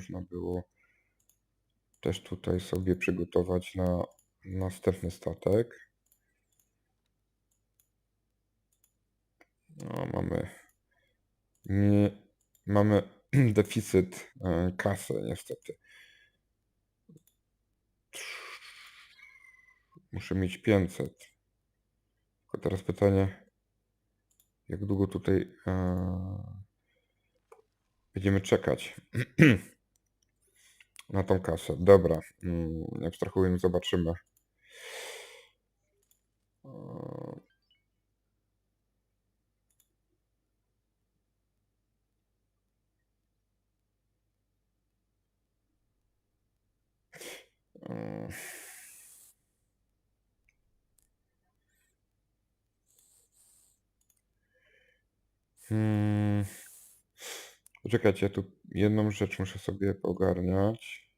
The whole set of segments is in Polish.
można było też tutaj sobie przygotować na następny statek. No, mamy nie, mamy deficyt e, kasy niestety. Muszę mieć 500. Tylko teraz pytanie, jak długo tutaj e, będziemy czekać na tą kasę. Dobra, mm, abstrahując, zobaczymy. E, e, Hmm. Poczekajcie, ja tu jedną rzecz muszę sobie ogarniać.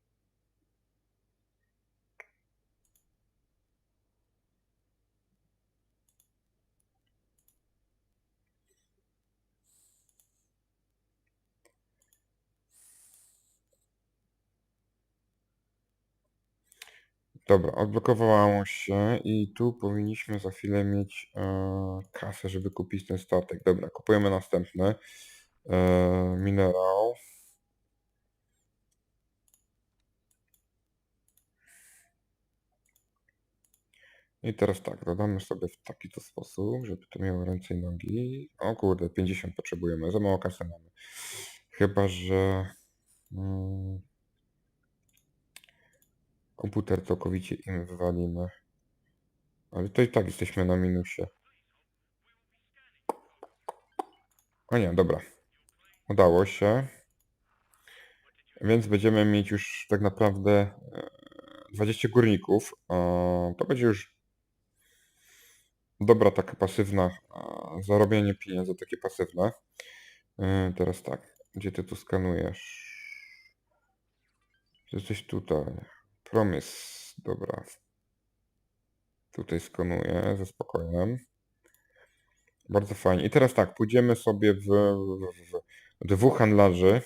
Dobra, odblokowało się i tu powinniśmy za chwilę mieć e, kasę, żeby kupić ten statek. Dobra, kupujemy następny e, minerał. I teraz tak, dodamy sobie w taki to sposób, żeby to miało ręce i nogi. O kurde, 50 potrzebujemy, za mało kasy mamy. Chyba, że mm, komputer całkowicie im wywalimy. Ale to i tak jesteśmy na minusie. O nie, dobra. Udało się. Więc będziemy mieć już tak naprawdę e, 20 górników. E, To będzie już dobra taka pasywna, e, zarobienie pieniędzy takie pasywne. E, Teraz tak, gdzie ty tu skanujesz? Jesteś tutaj. Promis, dobra. Tutaj skanuję ze spokojem. Bardzo fajnie. I teraz tak, pójdziemy sobie w, w, w dwóch handlarzy,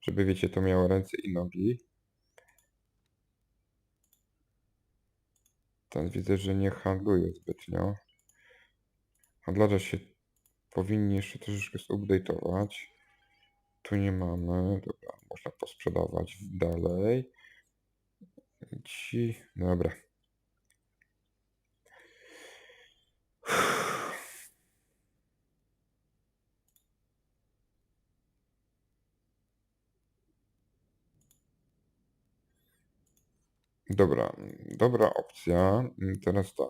żeby wiecie, to miało ręce i nogi. Ten widzę, że nie handluje zbytnio. Handlarze się powinni jeszcze troszeczkę update'ować. Tu nie mamy. Dobra, można posprzedawać dalej. Ci, dobra. Dobra, dobra opcja. Teraz tak.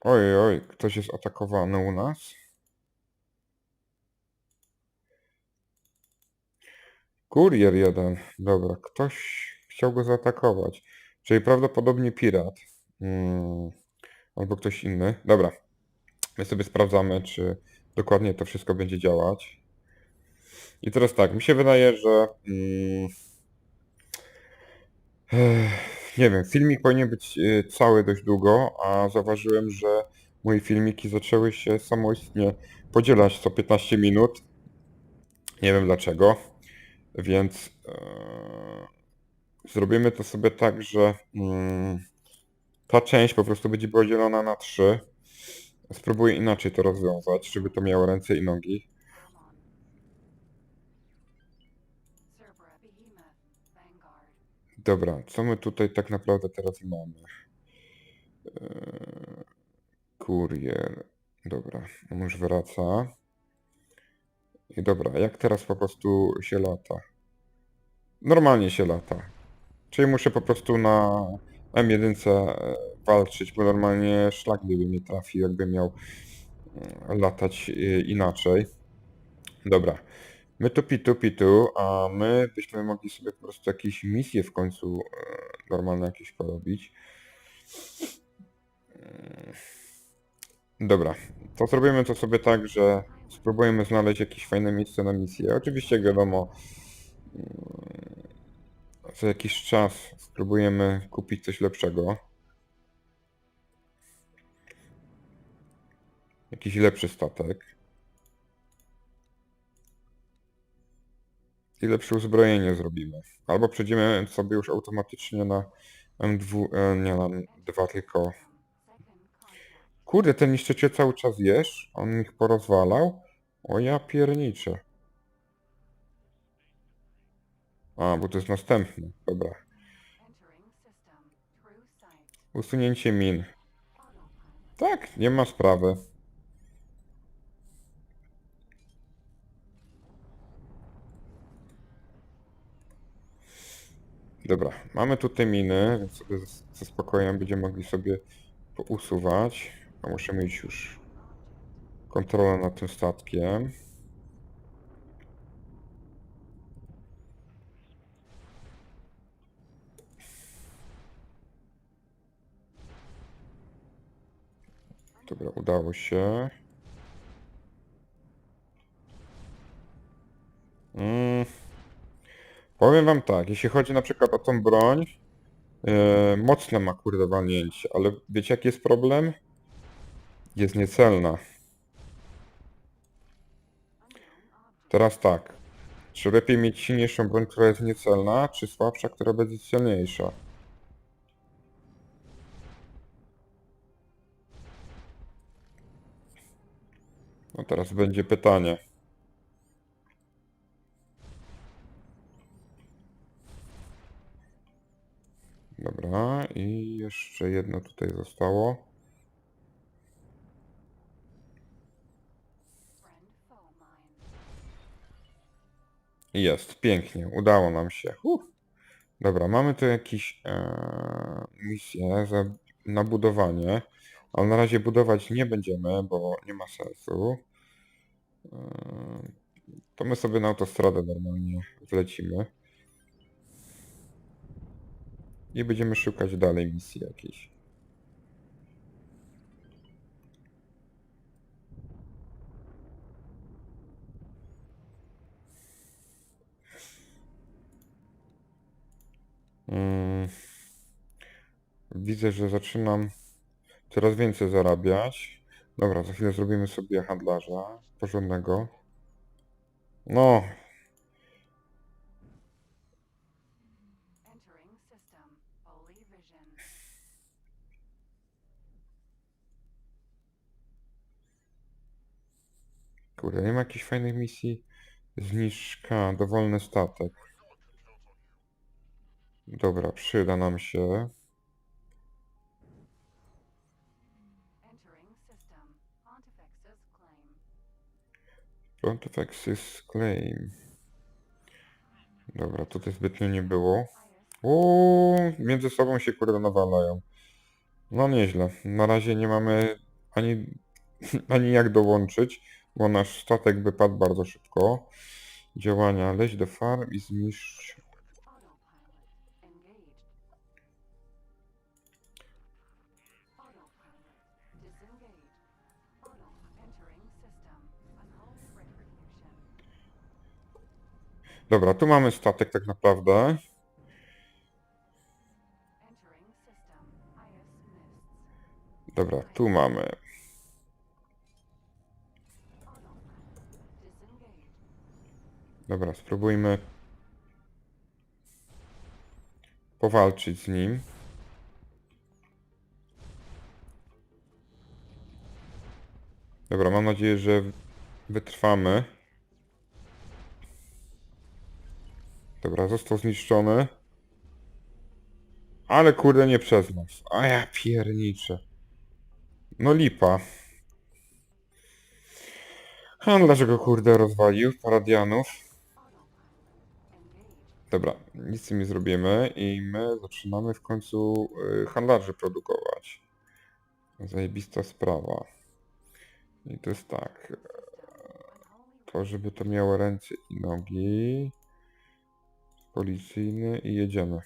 Oj, oj, ktoś jest atakowany u nas. Kurier jeden. Dobra, ktoś chciał go zaatakować. Czyli prawdopodobnie pirat. Mm, albo ktoś inny. Dobra. My sobie sprawdzamy, czy dokładnie to wszystko będzie działać. I teraz tak, mi się wydaje, że... Mm, ech, nie wiem, filmik powinien być y, cały dość długo, a zauważyłem, że moje filmiki zaczęły się samoistnie podzielać co 15 minut. Nie wiem dlaczego. Więc e, zrobimy to sobie tak, że mm, ta część po prostu będzie podzielona na trzy. Spróbuję inaczej to rozwiązać, żeby to miało ręce i nogi. Dobra, co my tutaj tak naprawdę teraz mamy? Eee, Kurier. Dobra, on już wraca. I dobra, jak teraz po prostu się lata? Normalnie się lata. Czyli muszę po prostu na M1 e, walczyć, bo normalnie szlak by mnie trafił, jakby miał mm, latać e, inaczej. Dobra. My tu pitu pitu, a my byśmy mogli sobie po prostu jakieś misje w końcu e, normalne jakieś porobić. Mm. Dobra, to zrobimy to sobie tak, że spróbujemy znaleźć jakieś fajne miejsce na misję. Oczywiście wiadomo, za jakiś czas spróbujemy kupić coś lepszego. Jakiś lepszy statek. I lepsze uzbrojenie zrobimy. Albo przejdziemy sobie już automatycznie na M2, e, nie na M2, tylko... Kurde, ten niszczyciel cały czas jesz? On ich porozwalał? O ja pierniczę. A, bo to jest następny. Dobra. Usunięcie min. Tak, nie ma sprawy. Dobra, mamy tutaj miny, więc sobie ze spokojem będziemy mogli sobie pousuwać. A muszę mieć już kontrolę nad tym statkiem. Dobra, udało się. Mm. Powiem wam tak, jeśli chodzi na przykład o tą broń, e, mocne ma kurde walnięcie, ale wiecie jaki jest problem? Jest niecelna. Teraz tak, czy lepiej mieć silniejszą broń, która jest niecelna, czy słabsza, która będzie celniejsza? No teraz będzie pytanie. Dobra, i jeszcze jedno tutaj zostało. Jest, pięknie, udało nam się. Huh. Dobra, mamy tu jakieś e, misje za, na budowanie, ale na razie budować nie będziemy, bo nie ma sensu. E, to my sobie na autostradę normalnie wlecimy. I będziemy szukać dalej misji jakiejś. Mm. Widzę, że zaczynam coraz więcej zarabiać. Dobra, za chwilę zrobimy sobie handlarza porządnego. No, kurde, nie ma jakichś fajnych misji? Zniżka, dowolny statek. Dobra, przyda nam się. Pontifex's Claim. Dobra, tutaj zbytnio nie było. Uuu, między sobą się kurde nawalają. No nieźle. Na razie nie mamy ani, ani jak dołączyć, bo nasz statek wypadł bardzo szybko. Działania. Leź do farm i zniszcz. Dobra, tu mamy statek tak naprawdę. Dobra, tu mamy. Dobra, spróbujmy powalczyć z nim. Dobra, mam nadzieję, że wytrwamy. Dobra, został zniszczony. Ale kurde nie przez nas. A ja pierniczę. No lipa. A dlaczego kurde rozwalił paradianów? Dobra, nic z tym nie zrobimy i my zaczynamy w końcu y, handlarzy produkować. Zajebista sprawa. I to jest tak, Unholy to żeby to miało ręce i nogi. Policyjny i jedziemy.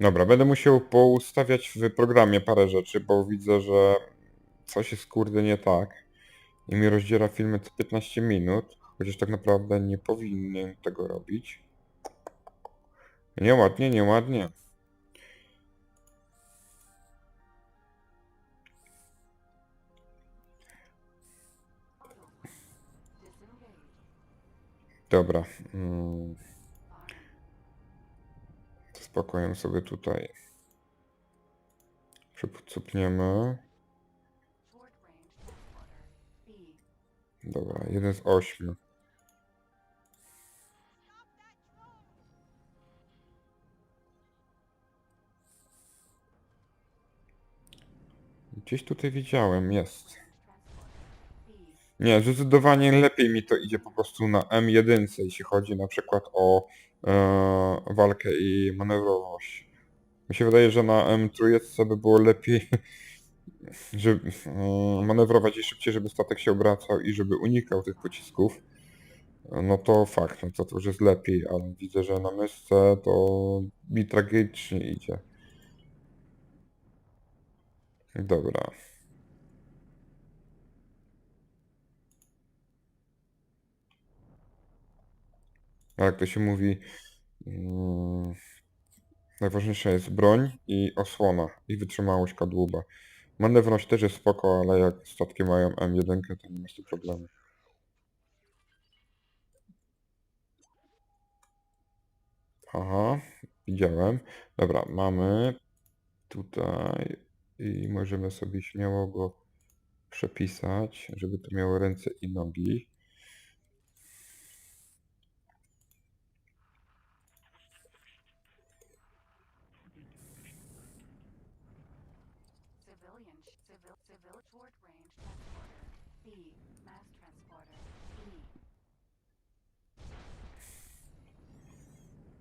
Dobra, będę musiał poustawiać w programie parę rzeczy, bo widzę, że coś jest kurde nie tak. I mi rozdziela filmy co 15 minut, chociaż tak naprawdę nie powinien tego robić. Nieładnie, nieładnie. Dobra. Mm. Spokojnie sobie tutaj. B. Dobra, jeden z ośmiu. Gdzieś tutaj widziałem, jest. Nie, zdecydowanie lepiej mi to idzie po prostu na M1, jeśli chodzi na przykład o e, walkę i manewrowość. Mi się wydaje, że na M3 by było lepiej żeby, e, manewrować i szybciej, żeby statek się obracał i żeby unikał tych pocisków. No to fakt, no to, to już jest lepiej, ale widzę, że na myszce to mi tragicznie idzie. Dobra. Jak to się mówi, mm, najważniejsza jest broń i osłona i wytrzymałość kadłuba. Manewrność też jest spoko, ale jak statki mają M1, to nie ma z tym problemu. Aha, widziałem. Dobra, mamy tutaj i możemy sobie śmiało go przepisać, żeby to miało ręce i nogi. Civilian. Civil. Civil. Short range transporter. B. Mass transporter. E.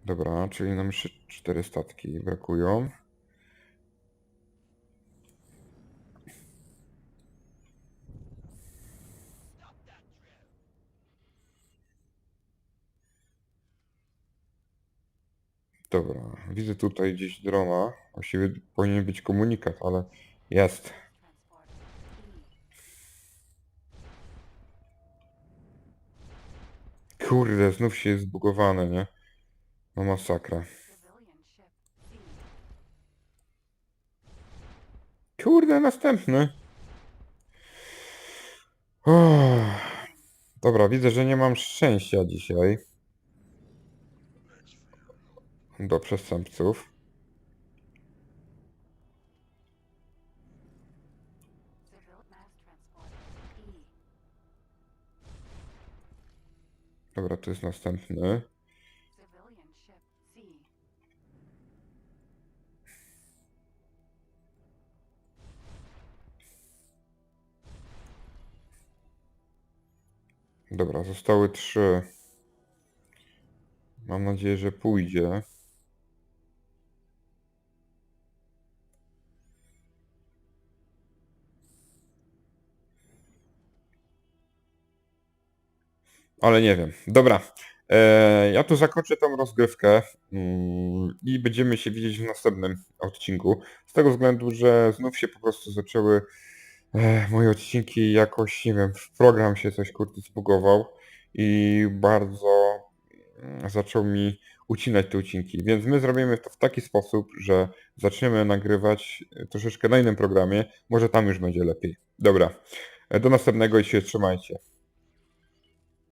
Dobra, czyli nam jeszcze cztery statki brakują. Dobra, widzę tutaj gdzieś drona. Właściwie powinien być komunikat, ale jest. Kurde, znów się jest zbugowane, nie? No masakra. Kurde, następny. Uff. Dobra, widzę, że nie mam szczęścia dzisiaj. Do przestępców. Dobra, to jest następny. Dobra, zostały trzy. Mam nadzieję, że pójdzie. Ale nie wiem. Dobra. E, ja tu zakończę tą rozgrywkę mm, i będziemy się widzieć w następnym odcinku. Z tego względu, że znów się po prostu zaczęły e, moje odcinki jakoś, nie wiem, w program się coś kurde zbugował i bardzo mm, zaczął mi ucinać te odcinki. Więc my zrobimy to w taki sposób, że zaczniemy nagrywać e, troszeczkę na innym programie. Może tam już będzie lepiej. Dobra. Do następnego i się trzymajcie.